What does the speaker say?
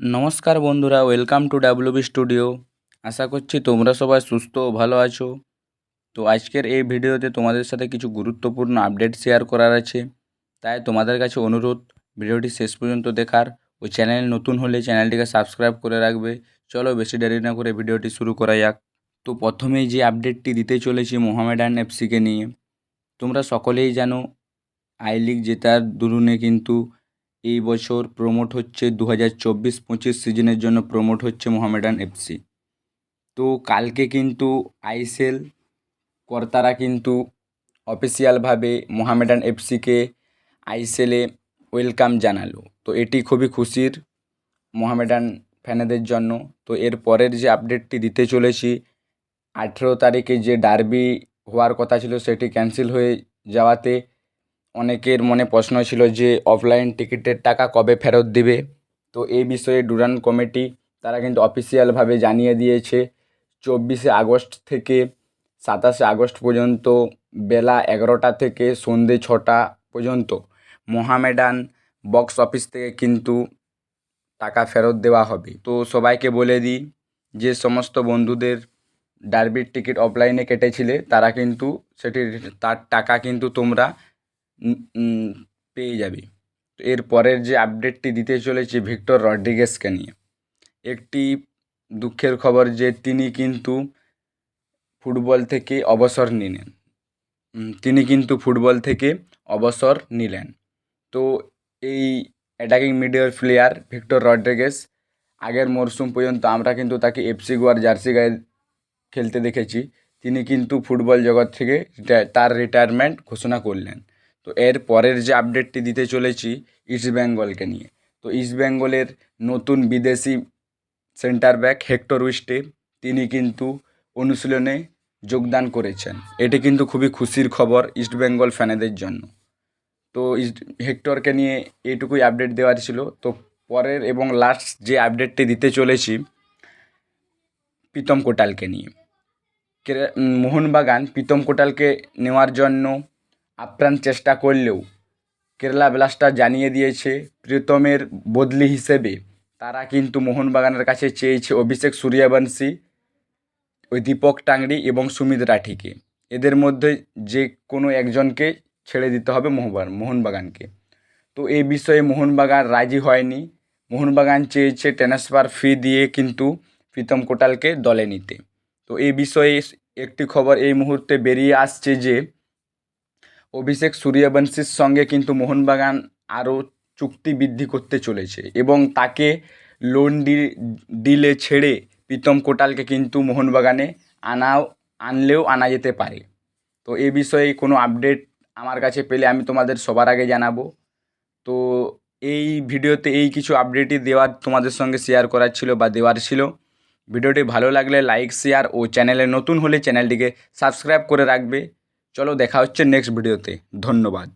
নমস্কার বন্ধুরা welcome to WB studio আশা করছি তোমরা সবাই সুস্থ ও ভালো আছো। তো আজকের এই ভিডিওতে তোমাদের সাথে কিছু গুরুত্বপূর্ণ আপডেট শেয়ার করার আছে। তাই তোমাদের কাছে অনুরোধ, ভিডিওটি শেষ পর্যন্ত দেখার ও চ্যানেল নতুন হলে চ্যানেলটিকে সাবস্ক্রাইব করে রাখবে। চলো বেশি দেরি না করে ভিডিওটি শুরু করা যাক। তো প্রথমেই যে আপডেটটি দিতে চলেছি মোহামেডান এফসিকে নিয়ে। তোমরা সকলেই জানো আই লিগ জেতার দরুনে কিন্তু এই বছর প্রমোট হচ্ছে দু হাজার চব্বিশ পঁচিশ সিজনের জন্য প্রমোট হচ্ছে মোহামেডান এফসি তো কালকে কিন্তু আইসেল কর্তারা কিন্তু অফিসিয়ালভাবে মোহামেডান এফসিকে আইসেলে ওয়েলকাম জানালো। তো এটি খুবই খুশির মোহামেডান ফ্যানেদের জন্য। তো এর পরের যে আপডেটটি দিতে চলেছি, আঠেরো তারিখে যে ডার্বি হওয়ার কথা ছিল সেটি ক্যান্সেল হয়ে যাওয়াতে অনেকের মনে প্রশ্ন ছিল যে অফলাইন টিকিটের টাকা কবে ফেরত দিবে। তো এই বিষয়ে ডুরান কমিটি তারা কিন্তু অফিসিয়ালভাবে জানিয়ে দিয়েছে, চব্বিশে আগস্ট থেকে সাতাশে আগস্ট পর্যন্ত বেলা এগারোটা থেকে সন্ধে ছটা পর্যন্ত মোহামেডান বক্স অফিস থেকে কিন্তু টাকা ফেরত দেওয়া হবে। তো সবাইকে বলে দিই, যে সমস্ত বন্ধুদের ডার্বির টিকিট অফলাইনে কেটেছিলে, তারা কিন্তু সেটির, তার টাকা কিন্তু তোমরা পেয়ে যাবে। তো এর পরের যে আপডেটটি দিতে চলেছি ভিক্টর রড্রিগেসকে নিয়ে। একটি দুঃখের খবর যে তিনি কিন্তু ফুটবল থেকে অবসর নিলেন। তিনি কিন্তু ফুটবল থেকে অবসর নিলেন। তো এই অ্যাটাকিং মিডিয়ার প্লেয়ার ভিক্টর রড্রিগেস আগের মরশুম পর্যন্ত আমরা কিন্তু তাকে এফসি গোয়ার জার্সি গায়ে খেলতে দেখেছি। তিনি কিন্তু ফুটবল জগৎ থেকে তার রিটায়ারমেন্ট ঘোষণা করলেন। তো এর পরের যে আপডেটটি দিতে চলেছি ইস্ট বেঙ্গলকে নিয়ে। তো ইস্ট বেঙ্গলের নতুন বিদেশি সেন্টার ব্যাক হেক্টর উইস্টে তিনি কিন্তু অনুশীলনে যোগদান করেছেন। এটি কিন্তু খুবই খুশির খবর ইস্ট বেঙ্গল ফ্যানেদের জন্য। তো ইস্ট হেক্টরকে নিয়ে এইটুকুই আপডেট দেওয়ার ছিল। তো পরের এবং লাস্ট যে আপডেটটি দিতে চলেছি প্রীতম কোটালকে নিয়ে। মোহনবাগান প্রীতম কোটালকে নেওয়ার জন্য আপ্রাণ চেষ্টা করলেও কেরালা ব্লাস্টার জানিয়ে দিয়েছে, প্রীতমের বদলি হিসেবে। তারা কিন্তু মোহনবাগানের কাছে চেয়েছে অভিষেক সূর্যবংশী ওই দীপক টাংরি এবং সুমিত রাঠিকে। এদের মধ্যে যে কোনো একজনকে ছেড়ে দিতে হবে মোহবান মোহনবাগানকে। তো এই বিষয়ে মোহনবাগান রাজি হয়নি। মোহনবাগান চেয়েছে ট্রান্সফার ফি দিয়ে কিন্তু প্রীতম কোটালকে দলে নিতে। তো এই বিষয়ে একটি খবর এই মুহূর্তে বেরিয়ে আসছে যে অভিষেক সূর্যবংশীর সঙ্গে কিন্তু মোহনবাগান আরও চুক্তি বৃদ্ধি করতে চলেছে এবং তাকে লোন ডি- ডিলে ছেড়ে প্রীতম কোটালকে কিন্তু মোহনবাগানে আনাও, আনলেও আনা যেতে পারে। তো এ বিষয়ে কোনো আপডেট আমার কাছে পেলে আমি তোমাদের সবার আগে জানাব। তো এই ভিডিওতে এই কিছু আপডেটই দেওয়ার তোমাদের সঙ্গে শেয়ার করার ছিল বা দেওয়ার ছিল। ভিডিওটি ভালো লাগলে লাইক শেয়ার ও চ্যানেলে নতুন হলে চ্যানেলটিকে সাবস্ক্রাইব করে রাখবে। চলো দেখা হচ্ছে নেক্সট ভিডিওতে ধন্যবাদ।